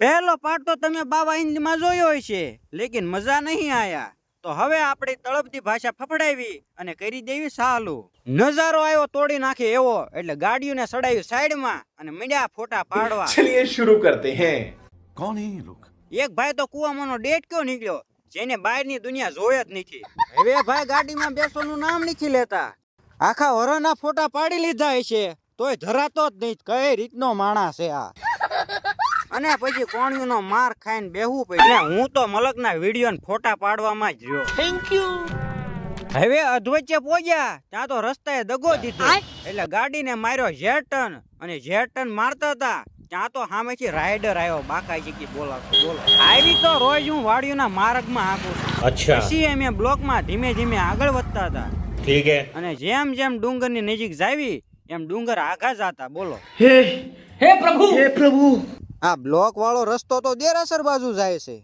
પહેલો પાઠ તો તમે બાવા હિન્દીમાં જોયો હશે. લેકિન મજા નહીં આયા. તો હવે આપણી તળપતી ભાષા ફફડાવી અને કરી દેવી સાલું. નજારો આવ્યો તોડી નાખે એવો એટલે ગાડીઓને સડાવી સાઈડમાં અને મીડિયા ફોટા પાડવા. ચલિએ શરૂ કરતે હે. કોણ હે લોક? એક ભાઈ તો કુવામાંનો ડેટ કયો નીકળ્યો જેને બહારની દુનિયા જોય જ નથી. હવે ભાઈ ગાડીમાં બેસવાનું નામ નથી લેતા. આખા વરોના ફોટા પાડી લીધા છે તોય ધરાતો જ નહીં કઈ રીતનો માણસ છે આ? અને પછી કોણિયું નો માર ખાઈને બેહવું પડ્યું હું તો મલક ના વીડિયો ને ફોટા પાડવામાં જ રહ્યો. થેન્ક યુ હવે અધવચ્ચે પહોંચ્યા. ત્યાં તો રસ્તાએ દગો દીધો. એટલે ગાડીને માર્યો ઝેટન અને ઝેટન મારતા હતા. ત્યાં તો સામેથી રાઈડર આવ્યો બાકાજી કે બોલા બોલો. આવી તો રોજ હું વાડીઓના માર્ગમાં હાંકું છું. અચ્છા. પછી અમે બ્લોકમાં ધીમે ધીમે આગળ વધતા હતા. ઠીક અને જેમ જેમ ડુંગરની નજીક જાવી એમ ડુંગર આઘા જાતા. બોલો. હે હે પ્રભુ. હે પ્રભુ. આ બ્લોક વાળો રસ્તો તો દેરાસર બાજુ જાય છે.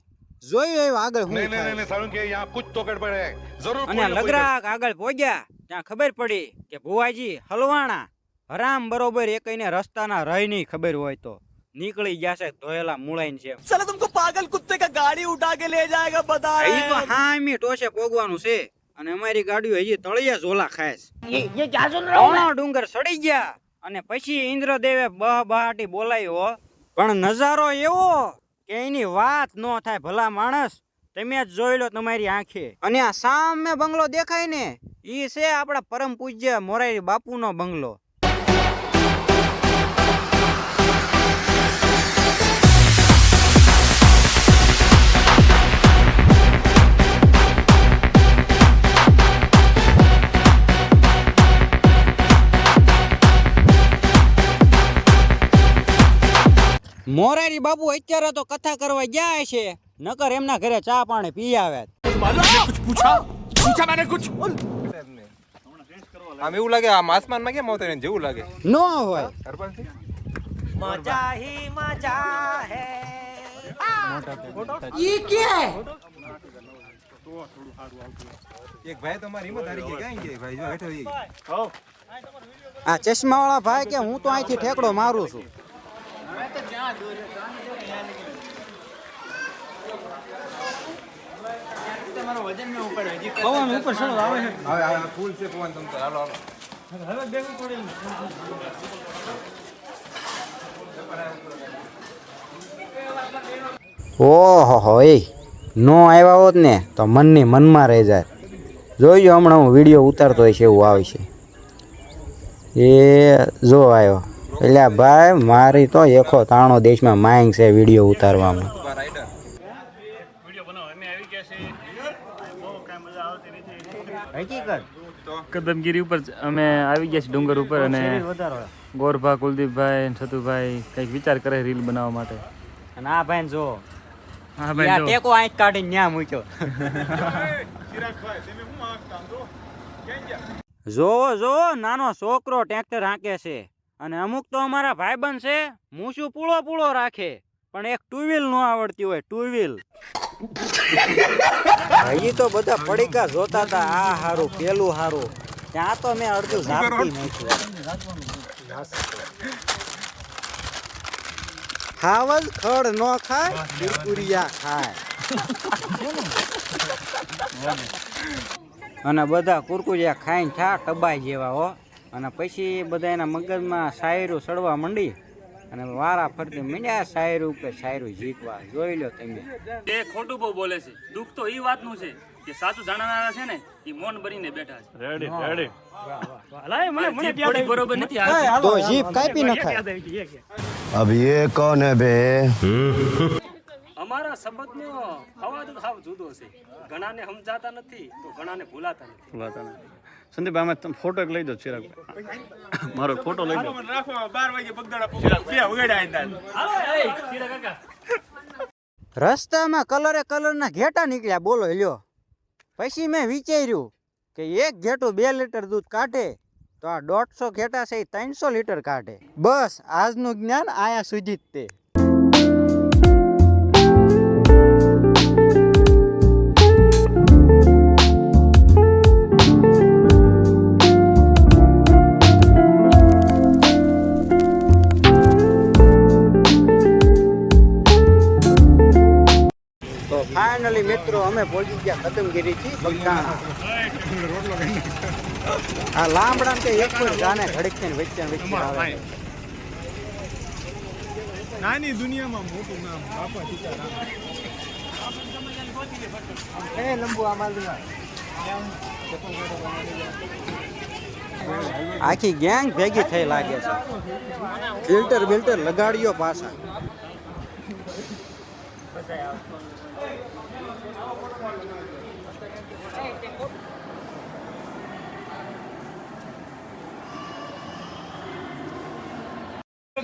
જોયું એવું આગળ હું નહીં નહીં સારું કે કુછ તો ગડબડ હે. જરૂર અને લગરાક આગળ પહોંચ્યા ત્યાં ખબર પડી કે ભુવાજી હલવાણા હરામ બરોબર એકઈને રસ્તાના રહીની ખબર હોય તો. નીકળી જશે ધોયેલા મૂળાઈન છે. સાલા તુમકો પાગલ કુત્તે કા ગાડી ઉઠા કે લે જાયેગા બતા એ તો હા મી ટોશે પોગવાનું છે. અને અમારી ગાડીઓ હજી તળિયા ઝોલા ખાય છે. એ ક્યાં સુન રહો ડુંગર સડી ગયા. અને પછી ઇન્દ્રદેવે બહ બહાટી બોલાયો પણ નજારો એવો કે એની વાત ન થાય, ભલા માણસ. તમે જ જોઈ લો તમારી આંખે. અને આ સામે બંગલો દેખાય ને એ છે આપણા પરમ પૂજ્ય મોરારી બાપુનો બંગલો. બાપુ અત્યારે તો કથા કરવા જાય છે નકર એમના ઘરે ચા પાણી પી આવે. આમ એવું લાગે આમ આસમાનમાં કેમ આવતા જેવું લાગે? ન હોય. ભાઈ આ ચશ્મા વાળા ભાઈ કે હું તો અહીંથી ઠેકડો મારું છું. હવે હવે ફૂલ છે પવન તમ તો. હાલો હાલો. ઓહો એ. નો આવ્યા હોત ને તો મનની મનમાં રહી જાય. જોઈજો હમણાં હું વીડિયો ઉતારતો હોય છે એવું આવે છે. એ જો આવ્યો. એટલે ભાઈ મારી તો એકો તાણો દેશમાં માંગ છે વીડિયો ઉતારવામાં. કદમગીરી ઉપર અમે આવી ગયા છીએ ડુંગર ઉપર અને ગોરભા કુલદીપભાઈ છતુભાઈ કંઈક વિચાર કરે રીલ બનાવવા માટે. અને આ ભાઈ જો. હા ભાઈ જો. ટેકો આંખ કાઢીને ન્યા મૂક્યો. જોવો જોવો નાનો છોકરો ટ્રેક્ટર હાંકે છે. અને અમુક તો અમારા ભાઈબંધ છે મૂછું પૂળો પૂળો રાખે પણ એક ટુ વ્હીલ નો આવડતી હોય ટુ વ્હીલ હજી તો બધા પડીકા જોતા હતા આ હારું પેલું હારું. ત્યાં તો મેં અડધું ઝાપટી નાખ્યું ખાવ જ ખડ ન ખાય કુરકુરિયા ખાય. અને બધા કુરકુરિયા ખાઈને થા ટબાઈ જેવા હો. અને પછી બધા એના મગજમાં શાયરો સડવા માંડી અને વારા ફરતી મીંડ્યા શાયરો ઉપર શાયરો જીતવા જોઈ લો તમે. એ ખોટું બહુ બોલે છે. દુઃખ તો એ વાતનું છે કે સાચું જાણનારા છે ને એ મોન બનીને બેઠા છે. રેડી રેડી બરોબર નથી અમારા શબ્દનો અવાજ હાવ જુદો છે. ઘણાને સમજાતા નથી તો ઘણાને ભૂલાતા ભૂલાતા નથી. સંદીપ આમાં તમે ફોટો લઈ દો ચિરાગ. મારો ફોટો લઈ દો. રસ્તામાં કલરે કલરના ઘેટા નીકળ્યા બોલો લ્યો. પછી મેં વિચાર્યું કે એક ઘેટું બે લીટર દૂધ કાઢે તો આ દોઢસો ઘેટા છે એ ત્રણસો લીટર કાઢે. બસ આજનું જ્ઞાન આયા સુધી જ તે. ફાઇનલી મિત્રો અમે પહોંચી ગયા કદમગીરી થી બગદાણા. આ લાંબડા કે એક પર જાને ઘડીક થઈને વચ્ચે વચ્ચે આવે. નાની દુનિયામાં મોટું નામ બાપા સીતારામ એ લંબુ આ આખી ગેંગ ભેગી થઈ લાગે છે. ફિલ્ટર બિલ્ટર લગાડ્યો પાછા.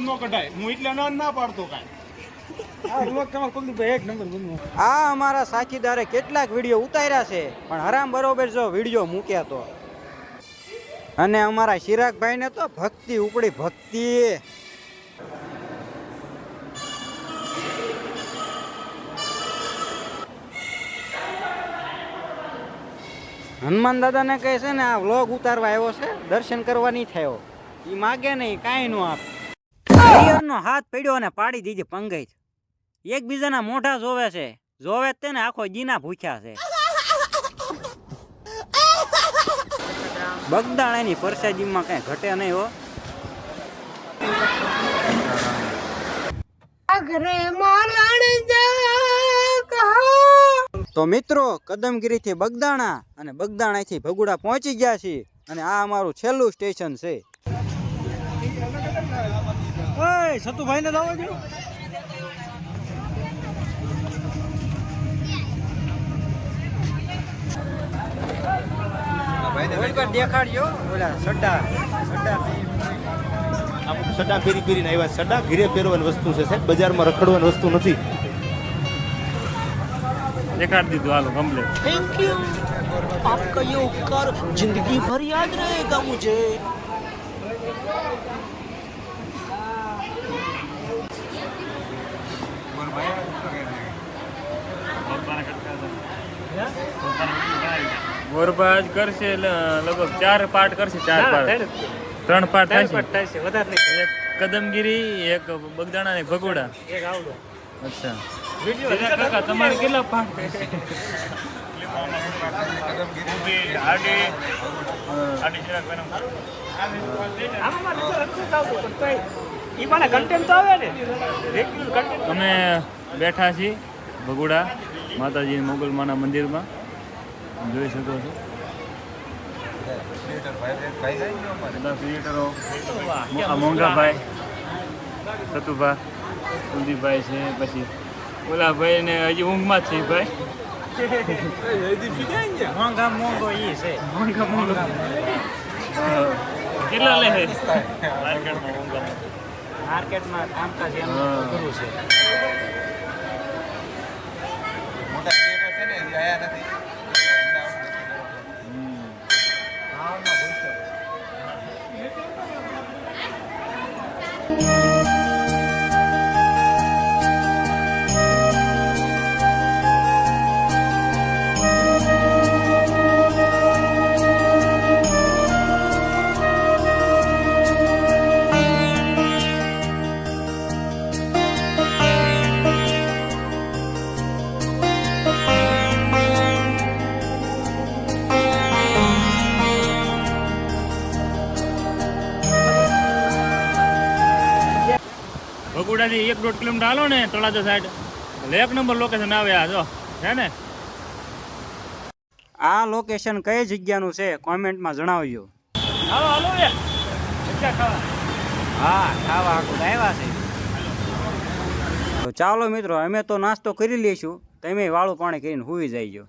નો કઢાય. હું એટલે ના ના પાડતો કાંઈ. આ અમારા સાથીદારે કેટલાક વીડિયો ઉતાર્યા છે પણ હરામ બરોબર જો વીડિયો મૂક્યા તો. અને અમારા ચિરાગભાઈને તો ભક્તિ ઉપડી ભક્તિ. હનુમાન દાદાને કહે છે ને આ વ્લોગ ઉતારવા આવ્યો છે દર્શન કરવા નહીં થયો. એ માગે નહીં કાંઈ નો આપ. નો હાથ પડ્યો અને પાડી દીધી પંગઈ એકબીજાના મોઢા જોવે છે. જોવે તેને આખો જીના ભૂખ્યા છે. બગદાણાની પરસાજીમાં કઈ ઘટે નહીં હો. તો મિત્રો કદમગીરી થી બગદાણા અને બગદાણાથી ભગુડા પહોંચી ગયા છીએ અને આ અમારું છેલ્લું સ્ટેશન છે. ભાઈ સતુભાઈ ને લાવો છો? સડા સડા આપણે સડા ફેરી ફેરીને પહેરવાની વસ્તુ છે સાહેબ. બજારમાં રખડવાની વસ્તુ નથી. દેખાડી દીધું. હાલો કમ્પ્લેટ થેન્ક જિંદગી ભર યાદ રહેગા મુજે. ગોરબાજ કરશે લગભગ ચાર પાર્ટ કરશે ચાર પાર્ટ ત્રણ પાર્ટ થાય છે. એક કદમગીરી એક બગદાણા ને એક આવડો. અચ્છા. કાકા તમારે કેટલા પાઠ અમે બેઠા છીએ ભગોડા. માતાજી મોગલમાના મંદિરમાં. જોઈ શકો છો. બધા ક્રિએટરો મોંઘાભાઈ સતુભા કુલદીપભાઈ છે પછી ઓલા ભાઈ ને હજી ઊંઘમાં જ છે ભાઈ. મોંઘા મોંઘો એ છે. મોંઘા મોંઘા. કેટલા લે છે? માર્કેટમાં મોંઘા માર્કેટમાં કામકાજ એમ છે. મોટા ક્રિએટર છે ને એ આયા નથી. ભગુડાથી એક દોઢ કિલોમીટર હાલો ને તળાજા સાઈડ એટલે એક નંબર લોકેશન આવે આ જો. હે ને? આ લોકેશન કઈ જગ્યાનું છે? કોમેન્ટમાં જણાવજો. હાલો હાલો ખાવા. હા ખાવા આખું આવ્યા છે. તો ચાલો મિત્રો અમે તો નાસ્તો કરી લઈશું. તમે વાળું પાણી કરીને હુઈ જઈજો